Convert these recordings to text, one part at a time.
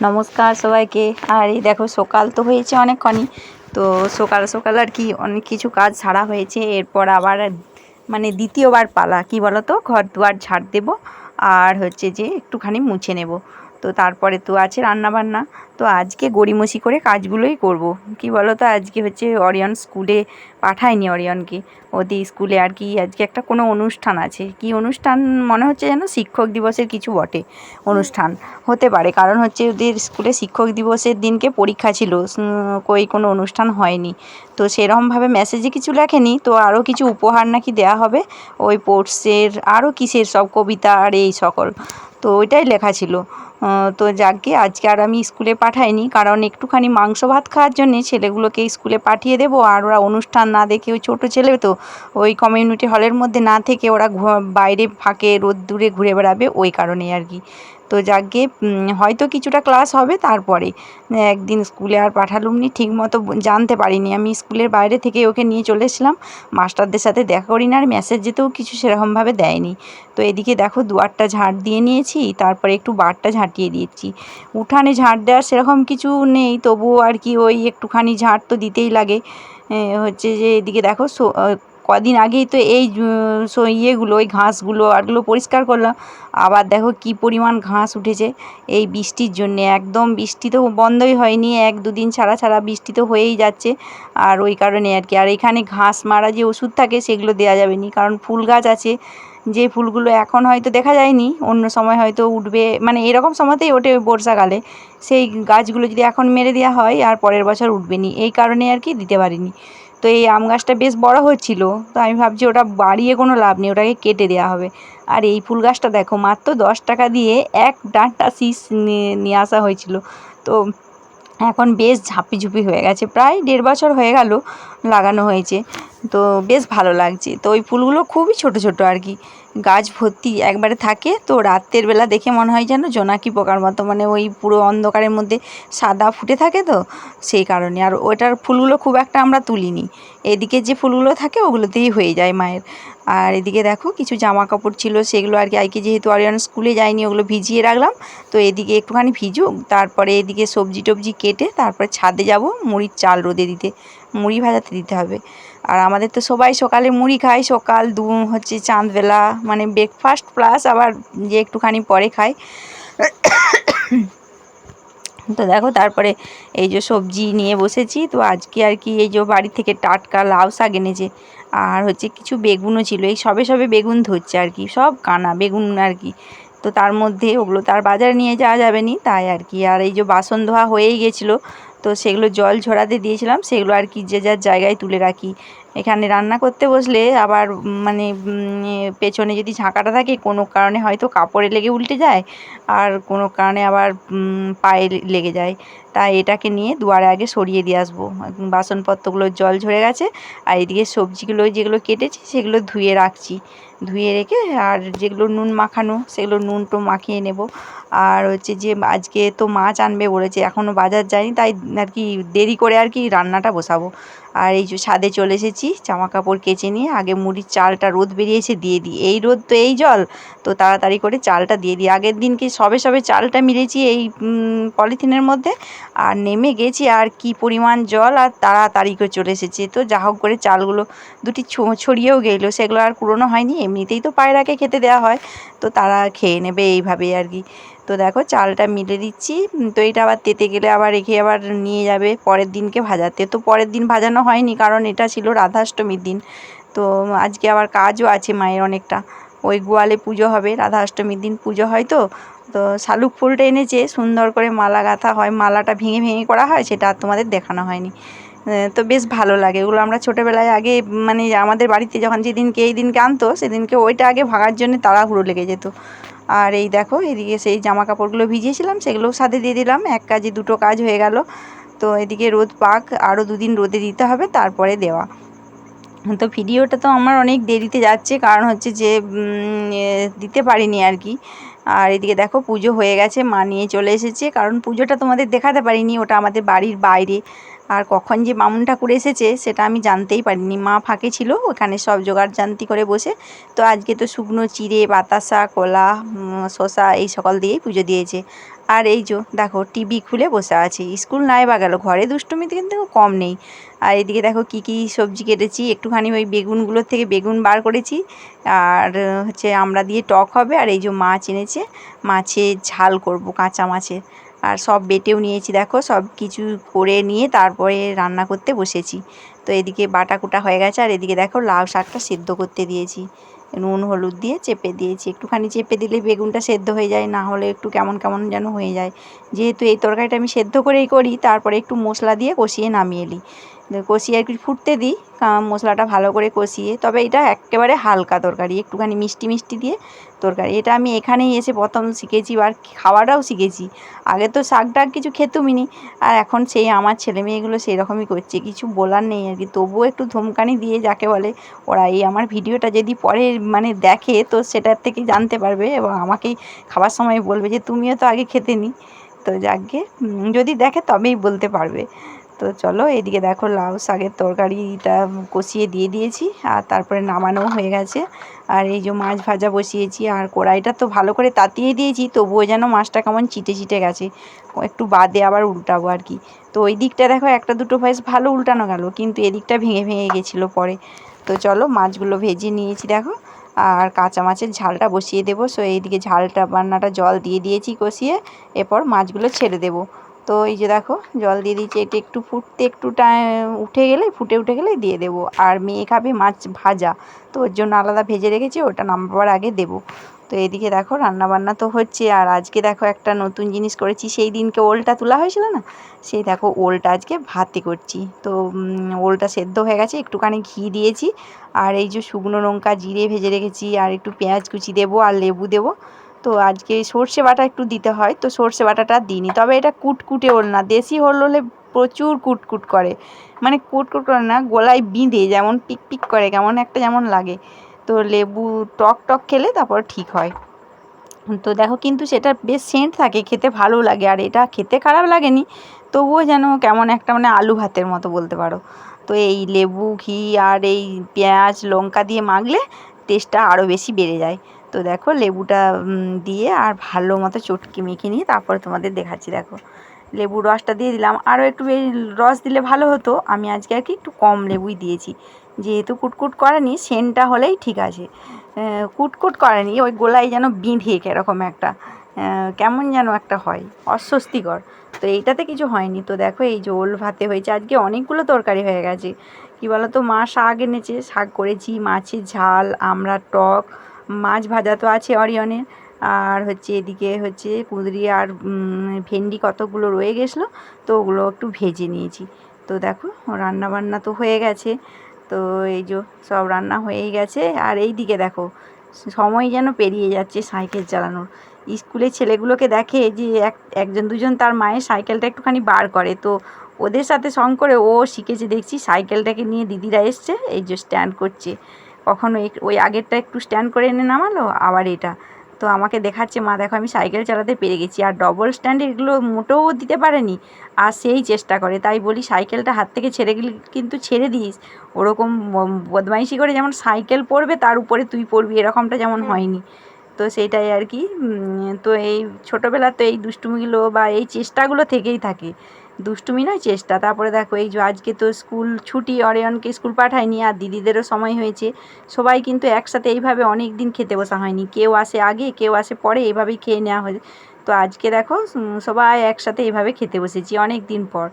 নমস্কার সবাইকে। আর এই দেখো, সকাল তো হয়েছে অনেকক্ষণই। তো সকাল সকাল আর কি অনেক কিছু কাজ ছাড়া হয়েছে। এরপর আবার মানে দ্বিতীয়বার পালা। কি বলো তো ঘর দুয়ার ঝাড় দেবো। আর হচ্ছে যে একটুখানি মুছে নেব। তো তারপরে তো আছে রান্নাবান্না। তো আজকে গড়িমসি করে কাজগুলোই করব। কি বলো তো আজকে হচ্ছে অরিয়ন স্কুলে পাঠায়নি অরিয়নকে। ওদের স্কুলে আর কি আজকে একটা কোনো অনুষ্ঠান আছে। কি অনুষ্ঠান? মনে হচ্ছে যেন শিক্ষক দিবসের কিছু বটে অনুষ্ঠান। হতে পারে, কারণ হচ্ছে ওদের স্কুলে শিক্ষক দিবসের দিনকে পরীক্ষা ছিল। কই কোনো অনুষ্ঠান হয়নি। তো সেরকমভাবে মেসেজে কিছু লেখেনি। তো আরও কিছু উপহার নাকি দেওয়া হবে। ওই স্পোর্টসের আরও কিসের সব কবিতা আর এই সকল। তো ওইটাই লেখা ছিল। তো যাকে আজকে আর আমি স্কুলে পাঠাইনি, কারণ একটুখানি মাংস ভাত খাওয়ার জন্য ছেলেগুলোকে স্কুলে পাঠিয়ে দেব, আর ওরা অনুষ্ঠান না দেখে ওই ছোটো ছেলে তো ওই কমিউনিটি হলের মধ্যে না থেকে ওরা বাইরে ফাঁকে রোদ দূরে ঘুরে বেড়াবে, ওই কারণে আর কি। তো উম, হয়তো কিছুটা ক্লাস হবে তারপরে একদিন স্কুলে আর পাঠালুম নি ঠিক মতো জানতে পারিনি। আমি স্কুলের বাইরে থেকে ওকে নিয়ে চলে মাস্টারদের সাথে দেখা করি না আর মেসেজ যেতেও কিছু সেরকমভাবে দেয়নি। তো এদিকে দেখো দুয়ারটা ঝাড় দিয়ে নিয়েছি তারপরে একটু বারটা ঝাঁটিয়ে দিয়েছি। উঠানে ঝাড় দেওয়ার সেরকম কিছু নেই তবুও আর কি ওই একটুখানি ঝাড় তো দিতেই লাগে। হচ্ছে যে এদিকে দেখো কদিন আগেই তো এই ইয়েগুলো, ওই ঘাসগুলো আরগুলো পরিষ্কার করলাম। আবার দেখো কি পরিমাণ ঘাস উঠেছে। এই বৃষ্টির জন্যে, একদম বৃষ্টি তো বন্ধই হয়নি, এক দুদিন ছাড়া ছাড়া বৃষ্টি তো হয়েই যাচ্ছে। আর ওই কারণে আর কি, আর এখানে ঘাস মারা যে ওষুধ থাকে সেগুলো দেওয়া যাবে না, কারণ ফুল গাছ আছে। যে ফুলগুলো এখন হয়তো দেখা যায়নি, অন্য সময় হয়তো উঠবে মানে এরকম সময়তেই ওঠে বর্ষাকালে। সেই গাছগুলো যদি এখন মেরে দেওয়া হয়, আর পরের বছর উঠবে নি, এই কারণে আর কি দিতে পারিনি। তো এই আম গাছটা বেশ বড় হচ্ছিল তো আমি ভাবছি ওটা বাড়িয়ে কোনো লাভ নেই, ওটাকে কেটে দেওয়া হবে। আর এই ফুল গাছটা দেখো, মাত্র দশ টাকা দিয়ে এক ডাঁটা শীষ নিয়ে আসা হয়েছিল। তো এখন বেশ ঝাঁপি ঝুপি হয়ে গেছে, প্রায় দেড় বছর হয়ে গেল লাগানো হয়েছে, তো বেশ ভালো লাগছে। তো ওই ফুলগুলো খুবই ছোট ছোট আর কি। গাছ ভর্তি একবারে থাকে, তো রাতের বেলা দেখে মনে হয় যেন জোনাকি পোকার মতো মানে ওই পুরো অন্ধকারের মধ্যে সাদা ফুটে থাকে তো সেই কারণে। আর ওটার ফুলগুলো খুব একটা আমরা তুলিনি। এদিকে যে ফুলগুলো থাকে ওগুলোতেই হয়ে যায় মায়ের। আর এদিকে দেখো কিছু জামা কাপড় ছিল, সেগুলো আর কি আজকে যেহেতু অরিয়ন স্কুলে যায়নি, ওগুলো ভিজিয়ে রাখলাম। তো এদিকে একটুখানি ভিজুক, তারপরে এদিকে সবজি টবজি কেটে তারপরে ছাদে যাব, মুড়ির চাল রোদে দিতে, মুড়ি ভাজাতে দিতে হবে। আর আমাদের তো সবাই সকালে মুড়ি খায়, সকাল দু হচ্ছে চাঁদবেলা মানে ব্রেকফাস্ট প্লাস আবার যে একটুখানি পরে খাই তো দেখো তারপরে এই যে সবজি নিয়ে বসেছি, তো আজকে আর কি এই যে বাড়ি থেকে টাটকা লাউ শাক এনেছে। আর হচ্ছে কিছু বেগুনও ছিল, এই সবে সবে বেগুন ধরছে আর কি, সব কানা বেগুন আর কি। তো তার মধ্যে ওগুলো তার বাজারে নিয়ে যাওয়া যাবে নি, তাই আর কি। আর এই যে বাসন ধোয়া হয়েই গেছিল তো সেগুলো জল ঝরাতে দিয়েছিলাম, সেগুলো আর কি যে যার জায়গায় তুলে রাখি। এখানে রান্না করতে বসলে আবার মানে পেছনে যদি ঝাঁকাটা থাকে, কোনো কারণে হয়তো কাপড়ে লেগে উল্টে যায়, আর কোনো কারণে আবার পায়ে লেগে যায়। তাই এটাকে নিয়ে দুয়ারে আগে সরিয়ে দিয়ে আসব। বাসনপত্রগুলো জল ঝরে গেছে, আর এদিকে সবজিগুলো, যেগুলো কেটেছি, সেগুলো ধুয়ে রাখছি। ধুয়ে রেখে আর যেগুলো নুন মাখানো, সেগুলো নুন তো মাখিয়ে নেব। আর হচ্ছে যে আজকে তো মাছ আনবে বলেছে এখনও বাজার যায়নি, তাই আর কি দেরি করে আর কি রান্নাটা বসাবো। আর এই ছাদে চলে এসেছি জামা কাপড় কেচে নিয়ে আগে মুড়ির চালটা রোদ বেরিয়েছে দিয়ে দিই। এই রোদ তো এই জল, তো তাড়াতাড়ি করে চালটা দিয়ে দিই। আগের দিনকে সবে সবে চালটা মিলেছি এই পলিথিনের মধ্যে, আর নেমে গেছি আর কি পরিমাণ জল আর তাড়াতাড়ি করে চলে এসেছে। তো যা হোক করে চালগুলো দুটি ছড়িয়েও গেলো, সেগুলো আর কুড়োনো হয়নি, এমনিতেই তো পায়রাকে খেতে দেওয়া হয়, তো তারা খেয়ে নেবে এইভাবেই আর কি। তো দেখো চালটা মিলে দিচ্ছি। তো এটা আবার তেতে গেলে আবার রেখে আবার নিয়ে যাবে পরের দিনকে ভাজাতে। তো পরের দিন ভাজানো হয়নি কারণ এটা ছিল রাধাষ্টমীর দিন। তো আজকে আবার কাজও আছে মায়ের অনেকটা। ওই গোয়ালে পুজো হবে রাধা অষ্টমীর দিন পুজো হয় তো। তো শালুক ফুলটা এনেছে, সুন্দর করে মালা গাঁথা হয়, মালাটা ভেঙে ভেঙে করা হয়, সেটা আর তোমাদের দেখানো হয়নি। তো বেশ ভালো লাগে। ওগুলো আমরা ছোটোবেলায় আগে মানে আমাদের বাড়িতে যখন যেদিনকে, এই দিনকে আনতো, সেদিনকে ওইটা আগে ভাঙার জন্য তাড়াহুড়ো লেগে যেত। আর এই দেখো, এদিকে সেই জামা কাপড়গুলো ভিজিয়েছিলাম, সেগুলোও সাথে দিয়ে দিলাম। এক কাজে দুটো কাজ হয়ে গেল। তো এদিকে রোদ পাক, আরও দুদিন রোদে দিতে হবে, তারপরে দেওয়া। তো ভিডিওটা তো আমার অনেক দেরিতে যাচ্ছে, কারণ হচ্ছে যে দিতে পারিনি আর কি। আর এদিকে দেখো, পুজো হয়ে গেছে, মা নিয়ে চলে এসেছে। কারণ পুজোটা তোমাদের দেখাতে পারিনি, ওটা আমাদের বাড়ির বাইরে। আর কখন যে বামুন ঠাকুর এসেছে সেটা আমি জানতেই পারিনি। মা ফাঁকে ছিল, ওখানে সব জোগাড় জান্তি করে বসে। তো আজকে তো শুকনো চিড়ে, বাতাসা, কলা শসা এই সকল দিয়েই পুজো দিয়েছে। আর এই যো দেখো টিভি খুলে বসে আছে। স্কুল নাই বা গেল, ঘরে দুষ্টুমিতে কিন্তু কম নেই। আর এদিকে দেখো কি কি সবজি কেটেছি, একটুখানি ওই বেগুনগুলোর থেকে বেগুন বার করেছি। আর হচ্ছে আমরা দিয়ে টক হবে, আর এই যে মাছ এনেছে, মাছের ঝাল করব, কাঁচা মাছের। আর সব বেটেও নিয়েছি, দেখো, সব কিছু করে নিয়ে তারপরে রান্না করতে বসেছি। তো এদিকে বাটা কুটা হয়ে গেছে, আর এদিকে দেখো লাউ শাকটা সেদ্ধ করতে দিয়েছি। নুন, হলুদ দিয়ে চেপে দিয়েছি, একটুখানি চেপে দিলে বেগুনটা সেদ্ধ হয়ে যায়, না হলে একটু কেমন কেমন যেন হয়ে যায়। যেহেতু এই তরকারিটা আমি সেদ্ধ করেই করি, তারপরে একটু মশলা দিয়ে কষিয়ে নামিয়ে নিই। কষিয়ে আর কি ফুটতে দিই মশলাটা ভালো করে কষিয়ে তবে এটা একেবারে হালকা তরকারি একটুখানি মিষ্টি মিষ্টি দিয়ে তরকারি। এটা আমি এখানেই এসে প্রথম শিখেছি আর খাওয়াটাও শিখেছি। আগে তো শাক টাক কিছু খেতুমই নি আর এখন সেই আমার ছেলে মেয়েগুলো সেই রকমই করছে কিছু বলার নেই আর কি। তবুও একটু ধমকানি দিয়ে যাকে বলে ওরা এই আমার ভিডিওটা যদি পরে মানে দেখে তো সেটার থেকে জানতে পারবে এবং আমাকেই খাবার সময় বলবে যে তুমিও তো আগে খেতে নি। তো উম, যদি দেখে তবেই বলতে পারবে। তো চলো, এদিকে দেখো লাউ শাকের তরকারিটা কষিয়ে দিয়ে দিয়েছি আর তারপরে নামানো হয়ে গেছে। আর এই যে মাছ ভাজা বসিয়েছি আর কড়াইটা তো ভালো করে তাতিয়ে দিয়েছি, তবুও যেন মাছটা কেমন চিটে চিটে গেছে। একটু বাদে আবার উল্টাবো আর কি। তো ওই দিকটা দেখো, একটা দুটো বেশ ভালো উল্টানো গেল, কিন্তু এদিকটা ভেঙে ভেঙে গেছিল পরে। তো চলো, মাছগুলো ভেজে নিয়েছি দেখো, আর কাঁচা মাছের ঝালটা বসিয়ে দেবো। সো এইদিকে ঝালটা বান্নাটা জল দিয়ে দিয়েছি কষিয়ে, এরপর মাছগুলো ছেড়ে দেবো। তো এই যে দেখো, জল দিয়ে দিয়েছি, এটা একটু ফুটতে একটু টাইম উঠে গেলে, ফুটে উঠে গেলে দিয়ে দেবো। আর মেয়ে খাবে মাছ ভাজা, তো ওর জন্য আলাদা ভেজে রেখেছি, ওটা নামাবার আগে দেবো। তো এদিকে দেখো রান্না বান্না তো হচ্ছে, আর আজকে দেখো একটা নতুন জিনিস করেছি, সেই দিনকে ওলটা তোলা হয়েছিল না? সেই দেখো, ওলটা আজকে ভাতে করছি। তো ওলটা সেদ্ধ হয়ে গেছে, একটুখানি ঘি দিয়েছি, আর এই যে শুকনো লঙ্কা জিরে ভেজে রেখেছি, আর একটু পেঁয়াজ কুচি দেবো, আর লেবু দেবো। তো আজকে সর্ষে বাটা একটু দিতে হয়, তো সর্ষে বাটাটা দিইনি। তবে এটা কুটকুটে ওল না, দেশি ওল হলে প্রচুর কুটকুট করে। মানে কুটকুট করে না, গলায় বিঁধে, যেমন পিক পিক করে, কেমন একটা যেমন লাগে। তো লেবু টক টক খেলে তারপর ঠিক হয়। তো দেখো কিন্তু সেটা বেশ সেন্ট থাকে, খেতে ভালো লাগে। আর এটা খেতে খারাপ লাগেনি, তবুও যেন কেমন একটা মানে আলু ভাতের মতো বলতে পারো। তো এই লেবু, ঘি আর এই পেঁয়াজ, লঙ্কা দিয়ে মাখলে টেস্টটা আরও বেশি বেড়ে যায়। তো দেখো লেবুটা দিয়ে আর ভালো মতো চটকে মেখে নিয়ে তারপরে তোমাদের দেখাচ্ছি, দেখো। লেবুর রসটা দিয়ে দিলাম। আরও একটু রস দিলে ভালো হতো। আমি আজকে আর কি একটু কম লেবুই দিয়েছি। যেহেতু কুটকুট করেনি, সেন্টটা হলেই ঠিক আছে। কুটকুট করেনি, ওই গোলায় যেন বিঁধে এরকম একটা। কেমন যেন একটা হয়, অস্বস্তিকর। তো এইটাতে কিছু হয়নি। তো দেখো এই যে ওল ভাতে হয়েছে। আজকে অনেকগুলো তরকারি হয়ে গেছে। কী বলো তো মা শাক এনেছে, শাক করেছি, মাছের ঝাল আমরা টক মাছ ভাজা তো আছে অরিয়নের। আর হচ্ছে এদিকে হচ্ছে কুঁদরি আর ভেন্ডি কতগুলো রয়ে গেছিল, তো ওগুলো একটু ভেজে নিয়েছি। তো দেখো রান্না বান্না তো হয়ে গেছে। তো এই যে সব রান্না হয়েই গেছে। আর এই দিকে দেখো, সময় যেন পেরিয়ে যাচ্ছে সাইকেল চালানোর। স্কুলে ছেলেগুলোকে দেখে যে এক, একজন দুজন তার মায়ের সাইকেলটা একটুখানি বার করে। তো ওদের সাথে সঙ্গ করে ও শিখেছে, দেখছি সাইকেলটাকে নিয়ে দিদিরা এসছে, এই যে স্ট্যান্ড করছে। কখনো ওই আগেরটা একটু স্ট্যান্ড করে এনে নামালো আবার এটা। তো আমাকে দেখাচ্ছে মা দেখো আমি সাইকেল চালাতে পেরে গেছি। আর ডবল স্ট্যান্ড এগুলো মোটেও দিতে পারেনি। আর সেই চেষ্টা করে। তাই বলি সাইকেলটা হাত থেকে ছেড়ে গেলে কিন্তু ছেড়ে দিস। ওরকম বদমাইশি করে যেমন সাইকেল পড়বে তার উপরে তুই পড়বি এরকমটা যেমন হয়নি। তো সেইটাই আর কি। তো এই ছোটোবেলা তো এই দুষ্টুমিগুলো বা এই চেষ্টাগুলো থেকেই থাকে। দুষ্টুমি নয়, চেষ্টা। তারপরে দেখো, এই যে আজকে তো স্কুল ছুটি, অরিয়নকে স্কুল পাঠায়নি আর দিদিদেরও সময় হয়েছে। সবাই কিন্তু একসাথে এইভাবে অনেক দিন খেতে বসা হয়নি। কেউ আসে আগে, কেউ আসে পরে, এইভাবেই খেয়ে নেওয়া হয় তো আজকে দেখো সবাই একসাথে এইভাবে খেতে বসেছি অনেক দিন পর।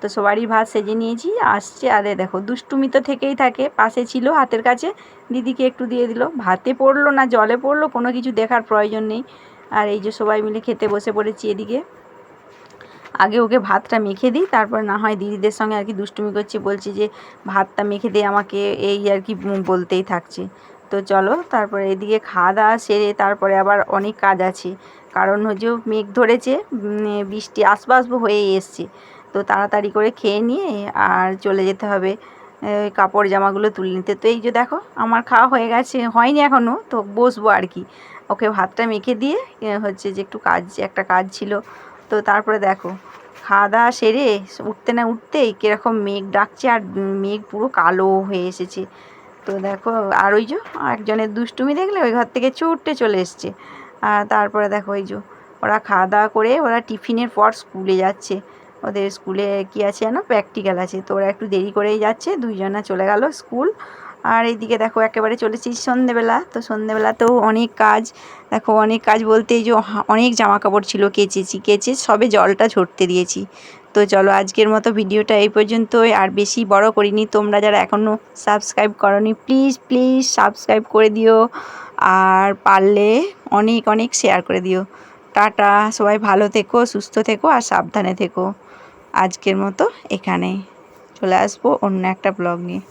তো সবারই ভাত সেজে নিয়েছি, আসছে। আরে দেখো, দুষ্টুমি তো থেকেই থাকে। পাশে ছিল হাতের কাছে, দিদিকে একটু দিয়ে দিল। ভাতে পড়ল না, জলে পড়ল, কোনো কিছু দেখার প্রয়োজন নেই। আর এই যে সবাই মিলে খেতে বসে পড়েছি এদিকে। আগে ওকে ভাতটা মেখে দিই, তারপর না হয় দিদিদের সঙ্গে আর কি দুষ্টুমি করছি, বলছি যে ভাতটা মেখে দে আমাকে, এই আর কি বলতেই থাকছে। তো চলো, তারপরে এদিকে খাওয়া দাওয়া সেরে তারপরে আবার অনেক কাজ আছে। কারণ হচ্ছে মেঘ ধরেছে বৃষ্টি আসব আসব হয়েই এসছে। তো তাড়াতাড়ি করে খেয়ে নিয়ে আর চলে যেতে হবে। কাপড় জামাগুলো তুলে নিতে। তো এই যে দেখো, আমার খাওয়া হয়ে গেছে, হয়নি এখনও তো বসবো আর কি। ওকে ভাতটা মেখে দিয়ে হচ্ছে যে একটু কাজ, একটা কাজ ছিল। তো তারপরে দেখো, খাওয়া দাওয়া সেরে উঠতে না উঠতেই কীরকম মেঘ ডাকছে আর মেঘ পুরো কালো হয়ে এসেছে। তো দেখো, আর ওই যে একজনের দুষ্টুমি দেখলে ওই ঘর থেকে ছুটে চলে এসছে। আর তারপরে দেখো ওই যে ওরা খাওয়া দাওয়া করে ওরা টিফিনের পর স্কুলে যাচ্ছে। ওদের স্কুলে কি আছে যেন প্র্যাকটিক্যাল আছে। তো ওরা একটু দেরি করেই যাচ্ছে, দুইজনা চলে গেল স্কুল। আর এইদিকে দেখো একেবারে চলেছি সন্ধেবেলা। তো সন্ধেবেলাতেও অনেক কাজ। দেখো অনেক কাজ বলতে এই যে অনেক জামা কাপড় ছিল কেচেছি, কেচে সবে জলটা ঝরতে দিয়েছি। তো চলো আজকের মতো ভিডিওটা এই পর্যন্তই। আর বেশি বড় করিনি, তোমরা যারা এখনও সাবস্ক্রাইব করনি, প্লিজ প্লিজ সাবস্ক্রাইব করে দিও। আর পারলে অনেক অনেক শেয়ার করে দিও। টাটা, সবাই ভালো থেকো, সুস্থ থেকো, আর সাবধানে থেকো। আজকের মতো এখানে চলে আসব অন্য একটা ব্লগ নিয়ে।